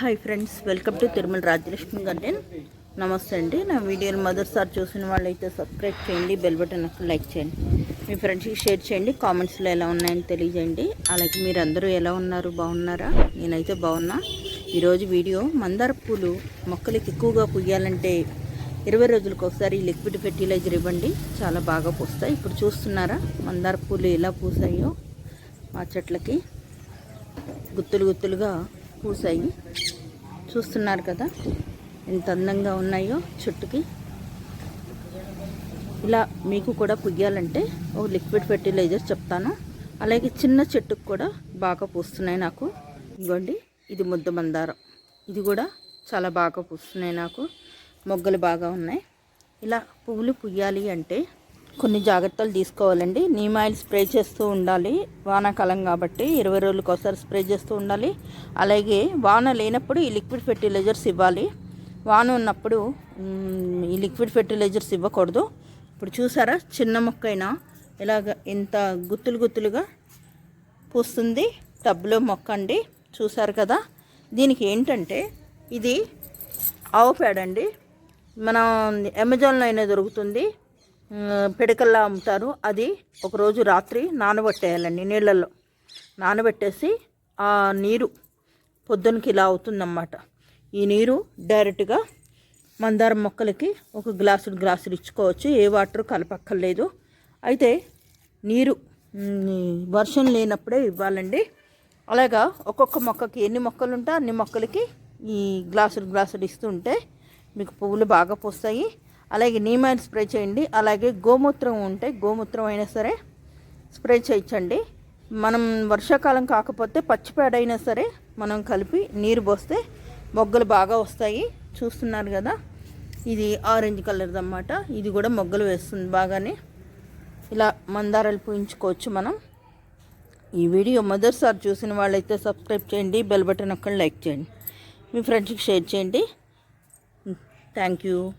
Hi friends welcome to Tirumala Rajalakshmi garden. నమస్తే అండి. నా వీడియోని మొదటిసారి చూసిన వాళ్ళైతే సబ్స్క్రైబ్ చేయండి బెల్ బటన్ లైక్ చేయండి. మీ ఫ్రెండ్స్కి షేర్ చేయండి కామెంట్స్లో ఎలా ఉన్నాయని తెలియజేయండి. అలాగే మీరు అందరూ ఎలా ఉన్నారు బాగున్నారా? నేనైతే బాగున్నా. ఈరోజు వీడియో మందార పూలు మొక్కలకి ఎక్కువగా పుయ్యాలంటే ఇరవై రోజులకు ఒకసారి లిక్విడ్ ఫెర్టిలైజర్ ఇవ్వండి. చాలా బాగా పూస్తాయి. ఇప్పుడు చూస్తున్నారా? మందార పూలు ఎలా పూసాయో మా చెట్లకి గుత్తులు గుత్తులుగా పూసాయి. చూస్తున్నారు కదా. ఎంత అందంగా ఉన్నాయో చుట్టుకి. ఇలా మీకు కూడా పుయ్యాలంటే ఒక లిక్విడ్ ఫెర్టిలైజర్ చెప్తాను. అలాగే చిన్న చెట్టుకు కూడా బాగా పూస్తున్నాయి నాకు. ఇదిగోండి ఇది ముద్ద మందారం. ఇది కూడా చాలా బాగా పూస్తున్నాయి నాకు. మొగ్గలు బాగా ఉన్నాయి. ఇలా పువ్వులు పుయ్యాలి అంటే కొన్ని జాగ్రత్తలు తీసుకోవాలండి. నీమ్ ఆయిల్ స్ప్రే చేస్తూ ఉండాలి. వానాకాలం కాబట్టి ఇరవై రోజులకు ఒకసారి స్ప్రే చేస్తూ ఉండాలి. అలాగే వాన లేనప్పుడు ఈ లిక్విడ్ ఫెర్టిలైజర్స్ ఇవ్వాలి. వాన ఉన్నప్పుడు ఈ లిక్విడ్ ఫెర్టిలైజర్స్ ఇవ్వకూడదు. ఇప్పుడు చూసారా చిన్న మొక్క అయినా ఇలాగ ఇంత గుత్తులు గుత్తులుగా పూస్తుంది. టబ్లో మొక్క అండి. చూసారు కదా? దీనికి ఏంటంటే ఇది ఆవు పేడ అండి. మనం అమెజాన్లో అయినా దొరుకుతుంది. పిడకల్లా అమ్ముతారు. అది ఒకరోజు రాత్రి నానబెట్టేయాలండి నీళ్ళల్లో. నానబెట్టేసి ఆ నీరు పొద్దునకి ఇలా అవుతుందన్నమాట. ఈ నీరు డైరెక్ట్గా మందారం మొక్కలకి ఒక గ్లాసు గ్లాసులు ఇచ్చుకోవచ్చు. ఏ వాటర్ కలపక్కర్లేదు. అయితే నీరు వర్షం లేనప్పుడే ఇవ్వాలండి. అలాగా ఒక్కొక్క మొక్కకి ఎన్ని మొక్కలు ఉంటే అన్ని మొక్కలకి ఈ గ్లాసులు గ్లాసులు ఇస్తుంటే మీకు పువ్వులు బాగా పూస్తాయి. అలాగే నీమాయిల్ స్ప్రే చేయండి. అలాగే గోమూత్రం ఉంటే గోమూత్రం అయినా సరే స్ప్రే చేయించండి. మనం వర్షాకాలం కాకపోతే పచ్చిపేడ అయినా సరే మనం కలిపి నీరు పోస్తే మొగ్గలు బాగా వస్తాయి. చూస్తున్నారు కదా? ఇది ఆరెంజ్ కలర్ది అన్నమాట. ఇది కూడా మొగ్గలు వేస్తుంది బాగానే. ఇలా మందారాలు పూయించుకోవచ్చు మనం. ఈ వీడియో మొదటిసారి చూసిన వాళ్ళైతే సబ్స్క్రైబ్ చేయండి. బెల్ బటన్ అక్కడ లైక్ చేయండి. మీ ఫ్రెండ్స్కి షేర్ చేయండి. Thank you.